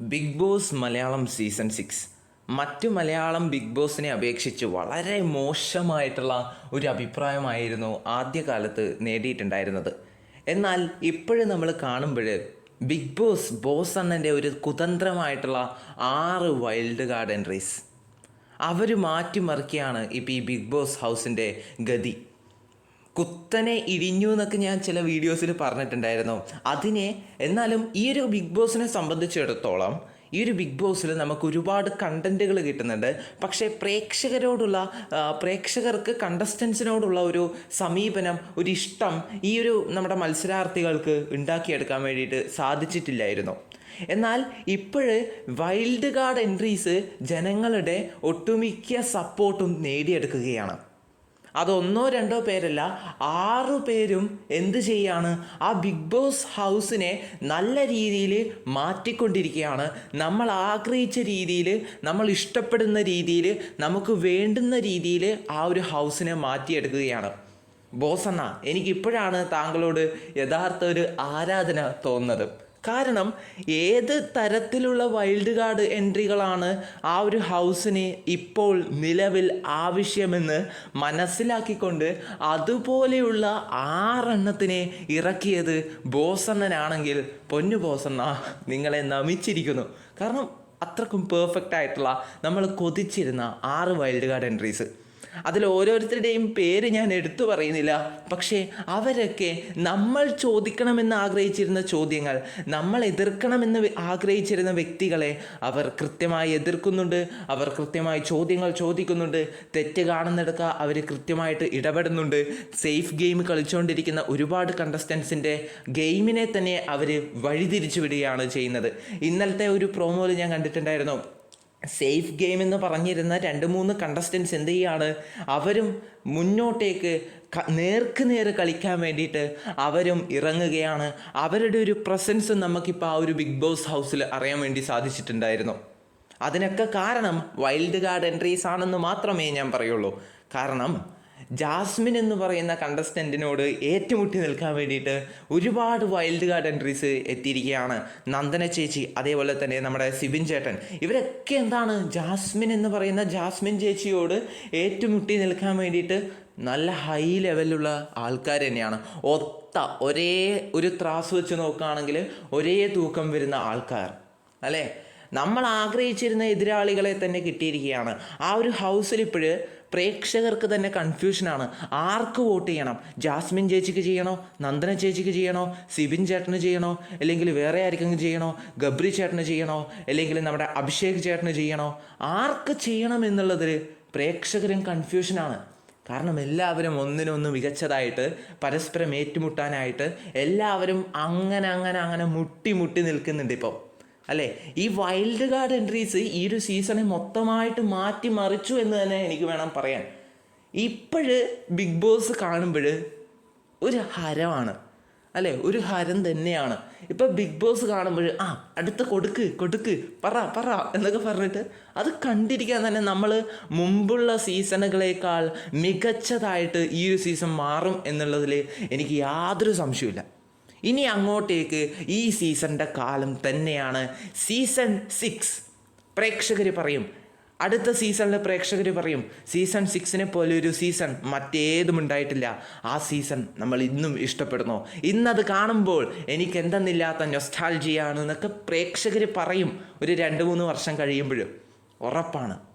Bigg Boss Malayalam season six. മറ്റു Malayalam big ബോസിനെ അപേക്ഷിച്ച് വളരെ മോശമായിട്ടുള്ള ഒരു അഭിപ്രായമായിരുന്നു ആദ്യകാലത്ത് നേടിയിട്ടുണ്ടായിരുന്നത്. എന്നാൽ ഇപ്പോഴും നമ്മൾ കാണുമ്പോൾ ബിഗ് ബോസ് ബോസ് അണ്ണന്റെ ഒരു കുതന്ത്രമായിട്ടുള്ള ആറ് വൈൽഡ് കാർഡ് എൻട്രീസ് അവർ മാറ്റിമറിക്കുകയാണ് ഇപ്പോൾ ഈ ബിഗ് ബോസ് ഹൗസിന്റെ ഗതി. കുത്തനെ ഇടിഞ്ഞു എന്നൊക്കെ ഞാൻ ചില വീഡിയോസിൽ പറഞ്ഞിട്ടുണ്ടായിരുന്നു. അതിനെ എന്നാലും ഈ ഒരു ബിഗ് ബോസിനെ സംബന്ധിച്ചിടത്തോളം ഈ ഒരു ബിഗ് ബോസിൽ നമുക്ക് ഒരുപാട് കണ്ടന്റുകൾ കിട്ടുന്നുണ്ട്. പക്ഷേ പ്രേക്ഷകരോടുള്ള പ്രേക്ഷകർക്ക് കണ്ടസ്റ്റൻസിനോടുള്ള ഒരു സമീപനം ഒരു ഇഷ്ടം ഈ ഒരു നമ്മുടെ മത്സരാർത്ഥികൾക്ക് ഉണ്ടാക്കിയെടുക്കാൻ വേണ്ടിയിട്ട് സാധിച്ചിട്ടില്ലായിരുന്നു. എന്നാൽ ഇപ്പോൾ വൈൽഡ് കാർഡ് എൻട്രീസ് ജനങ്ങളുടെ ഒട്ടുമിക്ക സപ്പോർട്ടും നേടിയെടുക്കുകയാണ്. അതൊന്നോ രണ്ടോ പേരല്ല ആറു പേരും എന്ത് ചെയ്യാണ്? ആ ബിഗ് ബോസ് ഹൗസിനെ നല്ല രീതിയിൽ മാറ്റിക്കൊണ്ടിരിക്കുകയാണ്. നമ്മൾ ആഗ്രഹിച്ച രീതിയിൽ നമ്മൾ ഇഷ്ടപ്പെടുന്ന രീതിയിൽ നമുക്ക് വേണ്ടുന്ന രീതിയിൽ ആ ഒരു ഹൗസിനെ മാറ്റിയെടുക്കുകയാണ്. ബോസ് അണ്ണ എനിക്കിപ്പോഴാണ് താങ്കളോട് യഥാർത്ഥ ഒരു ആരാധന തോന്നുന്നത്. കാരണം ഏത് തരത്തിലുള്ള വൈൽഡ് കാർഡ് എൻട്രികളാണ് ആ ഒരു ഹൗസിന് ഇപ്പോൾ നിലവിൽ ആവശ്യമെന്ന് മനസ്സിലാക്കിക്കൊണ്ട് അതുപോലെയുള്ള ആറെണ്ണത്തിനെ ഇറക്കിയത് ബോസണ്ണനാണെങ്കിൽ പൊന്നു ബോസണ്ണ നിങ്ങളെ നമിച്ചിരിക്കുന്നു. കാരണം അത്രക്കും പെർഫെക്റ്റ് ആയിട്ടുള്ള നമ്മൾ കൊതിച്ചിരുന്ന ആറ് വൈൽഡ് കാർഡ് എൻട്രീസ് അതിൽ ഓരോരുത്തരുടെയും പേര് ഞാൻ എടുത്തു പറയുന്നില്ല. പക്ഷേ അവരൊക്കെ നമ്മൾ ചോദിക്കണമെന്ന് ആഗ്രഹിച്ചിരുന്ന ചോദ്യങ്ങൾ നമ്മൾ എതിർക്കണമെന്ന് ആഗ്രഹിച്ചിരുന്ന വ്യക്തികളെ അവർ കൃത്യമായി എതിർക്കുന്നുണ്ട് അവർ കൃത്യമായി ചോദ്യങ്ങൾ ചോദിക്കുന്നുണ്ട് തെറ്റ് കാണുന്നിടത്ത് അവർ കൃത്യമായിട്ട് ഇടപെടുന്നുണ്ട്. സേഫ് ഗെയിം കളിച്ചുകൊണ്ടിരിക്കുന്ന ഒരുപാട് കണ്ടസ്റ്റൻസിന്റെ ഗെയിമിനെ തന്നെ അവർ വഴിതിരിച്ചു വിടുകയാണ് ചെയ്യുന്നത്. ഇന്നലത്തെ ഒരു പ്രോമോയിൽ ഞാൻ കണ്ടിട്ടുണ്ടായിരുന്നു. സേഫ് ഗെയിം എന്ന് പറഞ്ഞിരുന്ന രണ്ട് മൂന്ന് കണ്ടസ്റ്റൻസ് എന്ത് ചെയ്യാണ്? അവരും മുന്നോട്ടേക്ക് നേർക്ക് നേര് കളിക്കാൻ വേണ്ടിയിട്ട് അവരും ഇറങ്ങുകയാണ്. അവരുടെ ഒരു പ്രസൻസ് നമുക്കിപ്പോൾ ആ ഒരു ബിഗ് ബോസ് ഹൗസിൽ അറിയാൻ വേണ്ടി സാധിച്ചിട്ടുണ്ടായിരുന്നു. അതിനൊക്കെ കാരണം വൈൽഡ് കാർഡ് എൻട്രീസ് ആണെന്ന് മാത്രമേ ഞാൻ പറയുള്ളൂ. കാരണം ജാസ്മിൻ എന്ന് പറയുന്ന കണ്ടസ്റ്റന്റിനോട് ഏറ്റുമുട്ടി നിൽക്കാൻ വേണ്ടിയിട്ട് ഒരുപാട് വൈൽഡ് കാർഡ് എൻട്രീസ് എത്തിയിരിക്കുകയാണ് നന്ദന ചേച്ചി അതേപോലെ തന്നെ നമ്മുടെ സിബിൻ ചേട്ടൻ. ഇവരൊക്കെ എന്താണ് ജാസ്മിൻ എന്ന് പറയുന്ന ജാസ്മിൻ ചേച്ചിയോട് ഏറ്റുമുട്ടി നിൽക്കാൻ വേണ്ടിയിട്ട് നല്ല ഹൈ ലെവലിലുള്ള ആൾക്കാർ തന്നെയാണ്. ഒത്ത ഒരേ ഒരു ത്രാസ് വെച്ച് നോക്കുകയാണെങ്കിൽ ഒരേ തൂക്കം വരുന്ന ആൾക്കാർ. അല്ലേ? നമ്മൾ ആഗ്രഹിച്ചിരുന്ന എതിരാളികളെ തന്നെ കിട്ടിയിരിക്കുകയാണ്. ആ ഒരു ഹൗസിൽ ഇപ്പോഴ് പ്രേക്ഷകർക്ക് തന്നെ കൺഫ്യൂഷനാണ് ആർക്ക് വോട്ട് ചെയ്യണം? ജാസ്മിൻ ചേച്ചിക്ക് ചെയ്യണോ? നന്ദന ചേച്ചിക്ക് ചെയ്യണോ? സിബിൻ ചേട്ടന് ചെയ്യണോ? അല്ലെങ്കിൽ വേറെ ആർക്കെങ്കിലും ചെയ്യണോ? ഗബ്രി ചേട്ടന് ചെയ്യണോ? അല്ലെങ്കിൽ നമ്മുടെ അഭിഷേക് ചേട്ടന് ചെയ്യണോ? ആർക്ക് ചെയ്യണം എന്നുള്ളതിൽ പ്രേക്ഷകരും കൺഫ്യൂഷനാണ് കാരണം എല്ലാവരും ഒന്നിനൊന്ന് മികച്ചതായിട്ട് പരസ്പരം ഏറ്റുമുട്ടാനായിട്ട് എല്ലാവരും അങ്ങനെ അങ്ങനെ അങ്ങനെ മുട്ടി മുട്ടി നിൽക്കുന്നുണ്ട് ഇപ്പോൾ അല്ലേ? ഈ വൈൽഡ് കാർഡ് എൻട്രീസ് ഈ ഒരു സീസണെ മൊത്തമായിട്ട് മാറ്റി മറിച്ചു എന്ന് തന്നെ എനിക്ക് വേണം പറയാൻ. ഇപ്പോഴ് ബിഗ് ബോസ് കാണുമ്പോൾ ഒരു ഹരമാണ്. അല്ലേ? ഒരു ഹരം തന്നെയാണ്. ഇപ്പം ബിഗ് ബോസ് കാണുമ്പോൾ ആ അടുത്ത കൊടുക്ക് കൊടുക്ക് പറ പറ എന്നൊക്കെ പറഞ്ഞിട്ട് അത് കണ്ടിരിക്കാൻ തന്നെ നമ്മൾ മുമ്പുള്ള സീസണുകളേക്കാൾ മികച്ചതായിട്ട് ഈ ഒരു സീസൺ മാറും എന്നുള്ളതിൽ എനിക്ക് യാതൊരു സംശയമില്ല ഇനി അങ്ങോട്ടേക്ക് ഈ സീസണിന്റെ കാലം തന്നെയാണ്. Season six. പ്രേക്ഷകർ പറയും. അടുത്ത സീസണിലെ പ്രേക്ഷകർ പറയും. സീസൺ സിക്സിനെ പോലെ ഒരു സീസൺ മറ്റേതും ഉണ്ടായിട്ടില്ല. ആ സീസൺ നമ്മൾ ഇന്നും ഇഷ്ടപ്പെടുന്നു. ഇന്നത് കാണുമ്പോൾ എനിക്ക് എന്തെന്നില്ലാത്ത നൊസ്റ്റാൾജിയാണ് എന്നൊക്കെ പ്രേക്ഷകർ പറയും. ഒരു രണ്ട് മൂന്ന് വർഷം കഴിയുമ്പോഴും. ഉറപ്പാണ്.